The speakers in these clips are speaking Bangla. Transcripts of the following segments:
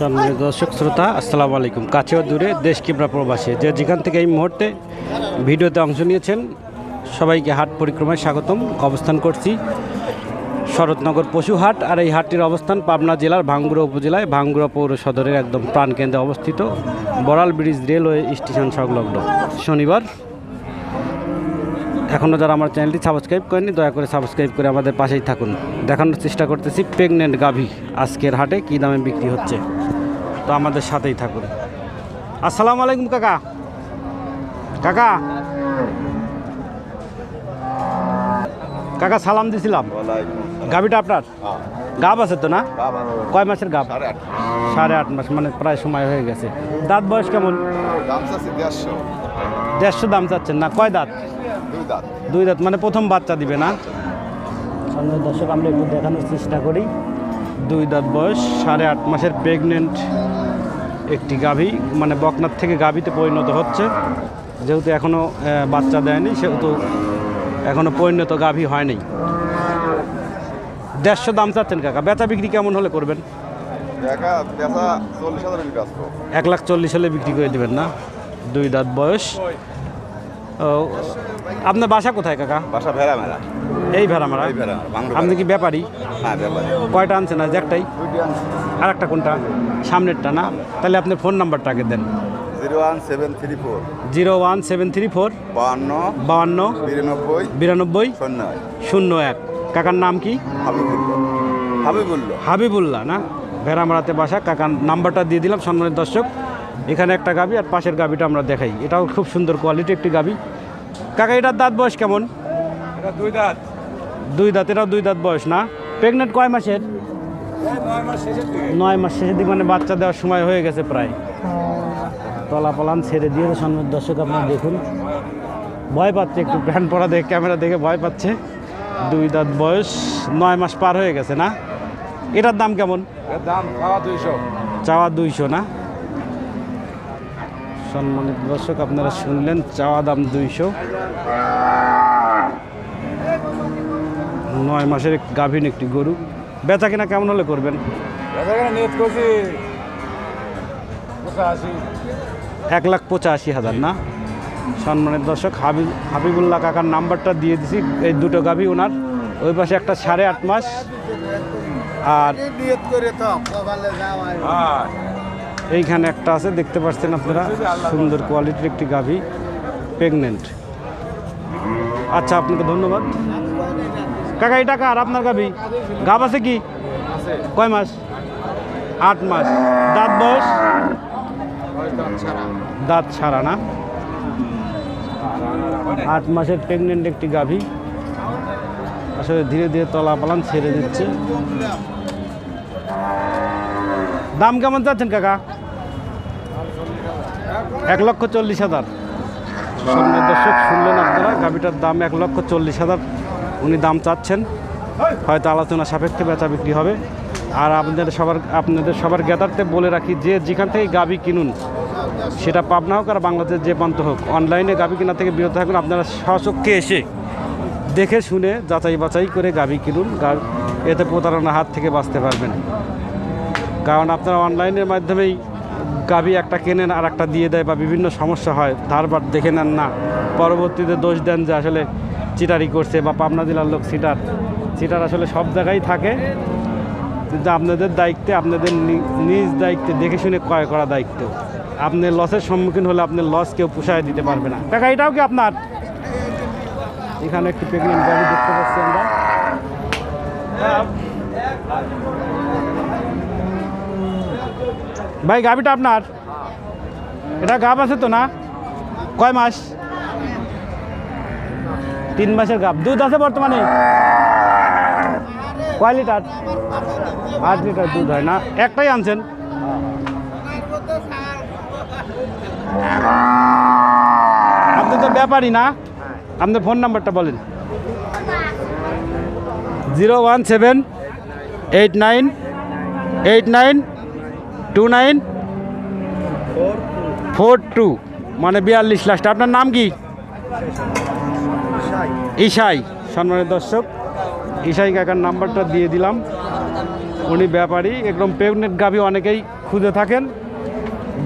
সম্মানিত দর্শক শ্রোতা, আসসালামু আলাইকুম। কাছে ও দূরে দেশ কিংবা প্রবাসী যে যেখান থেকে এই মুহূর্তে ভিডিওতে অংশ নিয়েছেন, সবাইকে হাট পরিক্রমায় স্বাগতম। অবস্থান করছি শরৎনগর পশু হাট আর এই হাটটির অবস্থান পাবনা জেলার ভাঙ্গুড়া উপজেলায়। ভাঙ্গুড়া পৌর সদরের একদম প্রাণকেন্দ্রে অবস্থিত বড়াল ব্রিজ রেলওয়ে স্টেশন সংলগ্ন। শনিবার এখনও যারা আমার চ্যানেলটি সাবস্ক্রাইব করেনি দয়া করে সাবস্ক্রাইব করে আমাদের পাশেই থাকুন। দেখানোর চেষ্টা করতেছি প্রেগনেন্ট গাভী আজকের হাটে কী দামে বিক্রি হচ্ছে। তো আমাদের সাথেই থাকুন। আসসালামু আলাইকুম কাকা। কাকা। কাকা সালাম দিছিলাম। গাভীটা আপনার? গাব আছে তো না? কয় মাসের গাব? সাড়ে আট মাস। মানে প্রায় সময় হয়ে গেছে। দাঁত বয়স কেমন? দেড়শো দাম চাচ্ছেন না কয় দাঁত? দুই দাঁত। মানে প্রথম বাচ্চা দিবে না? সামনে দর্শক আমরা একটু দেখানোর চেষ্টা করি। দুই দাঁত বয়স সাড়ে আট মাসের প্রেগনেন্ট একটি গাভী মানে বকনার থেকে গাভীতে পরিণত হচ্ছে। যেহেতু এখনও বাচ্চা দেয়নি সেহেতু এখনও পরিণত গাভী হয়নি। দেড়শো দাম চাচ্ছেন কাকা বেচা বিক্রি কেমন হলে করবেন? এক লাখ চল্লিশ হলে বিক্রি করে দেবেন না? দুই দাঁত বয়স আপনার বাসা কোথায় কাকা? বাসা ভেড়া মেলা এই ভেড়া বাংলা আপনি কি ব্যাপারী? হ্যাঁ ব্যাপারে। কয়টা আনছেন আজ একটাই? আর একটা কোনটা? সামনেরটা না? তাহলে আপনি ফোন নাম্বারটা আগে দেন। Zero one seven three four. Zero one seven three four. বাহান্ন। বিরানব্বই। বিরানব্বই। শূন্য শূন্য এক। কাকার নাম কি? হাবিবুল্লো হাবিবুল্লো হাবিবুল্লাহ না? ভেড়ামারাতে বাসা। কাকার নাম্বারটা দিয়ে দিলাম সম্মানিত দর্শক। এখানে একটা গাবি আর পাশের গাবিটা আমরা দেখাই। এটাও খুব সুন্দর কোয়ালিটি একটি গাবি। কাকা এটার দাঁত বয়স কেমন? এটা দুই দাঁত। দুই দাঁত এটাও দুই দাঁত বয়স না? প্রেগনেন্ট কয় মাসের? নয় মাস শেষের দিকে। মানে বাচ্চা দেওয়ার সময় হয়ে গেছে প্রায়। তলা পালান ছেড়ে দিয়ে সামনের দর্শক আপনারা দেখুন। ভয় পাচ্ছে একটু প্যান্ট পরা দেখে ক্যামেরা দেখে ভয় পাচ্ছে। দুই দাঁত বয়স নয় মাস পার হয়ে গেছে না? এটার দাম কেমন? দাম খাওয়া দুইশো। চাওয়া দুইশো না? সম্মানিত দর্শক আপনারা শুনলেন চাওয়া দাম দুইশো। নয় মাসের গাভীন একটি গরু। বেচা কিনা কেমন হলে করবেন? এক লাখ পঁচাশি হাজার না? সম্মানের দর্শক হাবিব হাবিবুল্লাহ কাকার নাম্বারটা দিয়ে দিছি। এই দুটো গাভী ওনার। ওই পাশে একটা সাড়ে আট মাস। আর এইখানে একটা আছে, দেখতে পাচ্ছেন আপনারা? সুন্দর কোয়ালিটির একটি গাভী প্রেগনেন্ট আচ্ছা আপনাকে ধন্যবাদ। কাকা এই টাকা আর আপনার গাভী? গাভ আছে কি? কয় মাস? আট মাস। দাঁত বয়স? দাঁত ছাড়া না। আট মাসের প্রেগনেন্ট একটি গাভী। আসলে ধীরে ধীরে তলা পালান ছেড়ে দিচ্ছে। দাম কেমন চাচ্ছেন, কাকা? এক লক্ষ চল্লিশ হাজার। সন্ধ্যের দর্শক শুনলেন আপনারা, গাভিটার দাম এক লক্ষ চল্লিশ হাজার। উনি দাম চাচ্ছেন। হয়তো আলোচনা সাপেক্ষে বেচা বিক্রি হবে। আর আপনাদের সবার আপনাদের সবার জ্ঞাতার্থে বলে রাখি, যে যেখান থেকে গাভি কিনুন, সেটা পাবনা হোক আর বাংলাদেশ যে প্রান্ত হোক অনলাইনে গাভি কেনা থেকে বিরত থাকুন। আপনারা সচক্ষে এসে দেখে শুনে যাচাই বাছাই করে গাভি কিনুন। এতে প্রতারণার হাত থেকে বাঁচতে পারবেন। কারণ আপনারা অনলাইনের মাধ্যমেই গাভি একটা কেনেন আর একটা দিয়ে দেয় বা বিভিন্ন সমস্যা হয় তারপর দেখে নেন না। পরবর্তীতে দোষ দেন যে আসলে চিটারি করছে বা পাবনা জেলার লোক সিটার সিটার আসলে সব জায়গায় থাকে। কিন্তু আপনাদের দায়িত্বে, আপনাদের নিজ দায়িত্বে, দেখে শুনে ক্রয় করা দায়িত্ব। আপনি লসের সম্মুখীন হলে আপনার লস কেউ পুষায় দিতে পারবে না। টাকা এটাও কি আপনার? এখানে একটি প্রেগনেন্ট গাড়ি দেখতে পাচ্ছি আমরা। ভাই, গাভিটা আপনার? এটা গাভ আছে তো না? কয় মাস? তিন মাসের গাভ। দুধ আছে বর্তমানে? কয় লিটার? আট লিটার দুধ হয় না? একটাই আনছেন? আপনি তো ব্যাপারই না? আপনার ফোন নাম্বারটা বলেন। Zero one seven eight nine eight nine two nine? Four two. মানে বিয়াল্লিশ লাস্ট আপনার নাম কি? ঈশাই সম্মানের দর্শক ঈশাই কাকার নাম্বারটা দিয়ে দিলাম। উনি ব্যাপারী, একদম প্রেগনেন্ট গাভি অনেকেই খুঁজে থাকেন।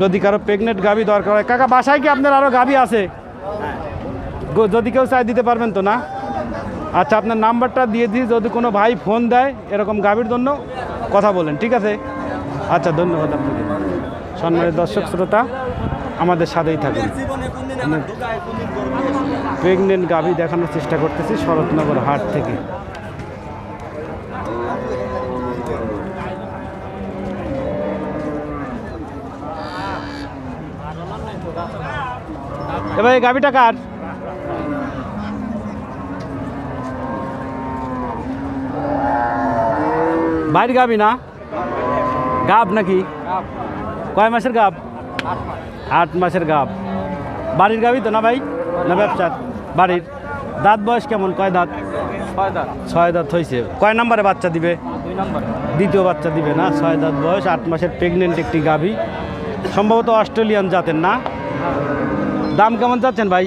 যদি কারও প্রেগনেন্ট গাভি দরকার হয়, কাকা, বাসায় কি আপনার আরও গাভি আছে? যদি কেউ চাই দিতে পারবেন তো না? আচ্ছা আপনার নাম্বারটা দিয়ে দিই, যদি কোনো ভাই ফোন দেয় এরকম গাভীর জন্য কথা বলেন, ঠিক আছে? আচ্ছা ধন্যবাদ আপনাকে। সম্মানিত দর্শক, শ্রোতা, আমাদের সাথেই থাকুন। প্রেগনেন্ট গাভি দেখানোর চেষ্টা করতেছি শরৎনগর হাট থেকে। এবার এই গাভীটা কার? বাইর গাবি না? গাব নাকি? কয় মাসের গাব? আট মাসের গাব। বাড়ির গাবি তো না ভাই? না ব্যবসা বাড়ির? দাঁত বয়স কেমন? কয় দাঁত? ছয় দাঁত। হয়েছে কয় নম্বরে বাচ্চা দিবে? দ্বিতীয় বাচ্চা দিবে না? ছয় দাঁত বয়স আট মাসের প্রেগনেন্ট একটি গাভী সম্ভবত অস্ট্রেলিয়ান জাতের না? দাম কেমন চাচ্ছেন ভাই?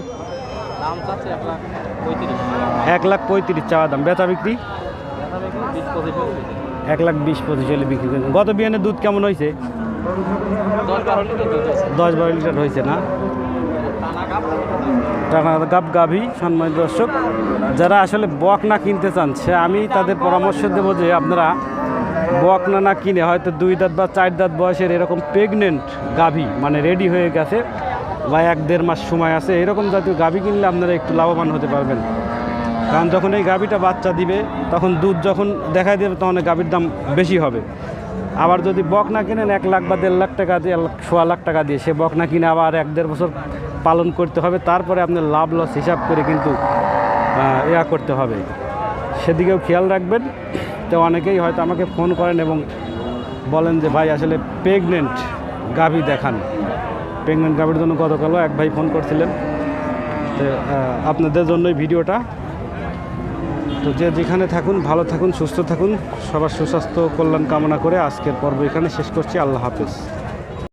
এক লাখ পঁয়ত্রিশ। চাওয়া দাম। বেচা বিক্রি? এক লাখ বিশ পঁচিশ হলে বিক্রি করেন গত বিয়ানের দুধ কেমন হয়েছে? দশ বারো লিটার হয়েছে। না? টানা টানা গাব গাভী সম্মানিত দর্শক যারা আসলে বক না কিনতে চান সে আমি তাদের পরামর্শ দেবো যে আপনারা বক না না কিনে হয়তো দুই দাঁত বা চার দাঁত বয়সের এরকম প্রেগনেন্ট গাভী মানে রেডি হয়ে গেছে বা এক দেড় মাস সময় আছে এরকম জাতীয় গাভী কিনলে আপনারা একটু লাভবান হতে পারবেন। কারণ যখন এই গাভীটা বাচ্চা দিবে, তখন দুধ যখন দেখাই দেবে, তখন গাভীর দাম বেশি হবে। আবার যদি বক না কিনেন, এক লাখ বা দেড় লাখ টাকা দিয়ে সোয়া লাখ টাকা দিয়ে সে বক না কিনে আবার এক দেড় বছর পালন করতে হবে, তারপরে আপনার লাভ লস হিসাব করে কিন্তু ইয়া করতে হবে। সেদিকেও খেয়াল রাখবেন। তো অনেকেই হয়তো আমাকে ফোন করেন এবং বলেন যে, ভাই, আসলে প্রেগনেন্ট গাভী দেখান। প্রেগনেন্ট গাভীর জন্য গতকালও এক ভাই ফোন করছিলেন। তো আপনাদের জন্যই ভিডিওটা। তো যে যেখানে থাকুন, ভালো থাকুন, সুস্থ থাকুন। সবার সুস্বাস্থ্য কল্যাণ কামনা করে আজকের পর্ব এখানে শেষ করছি। আল্লাহ হাফেজ।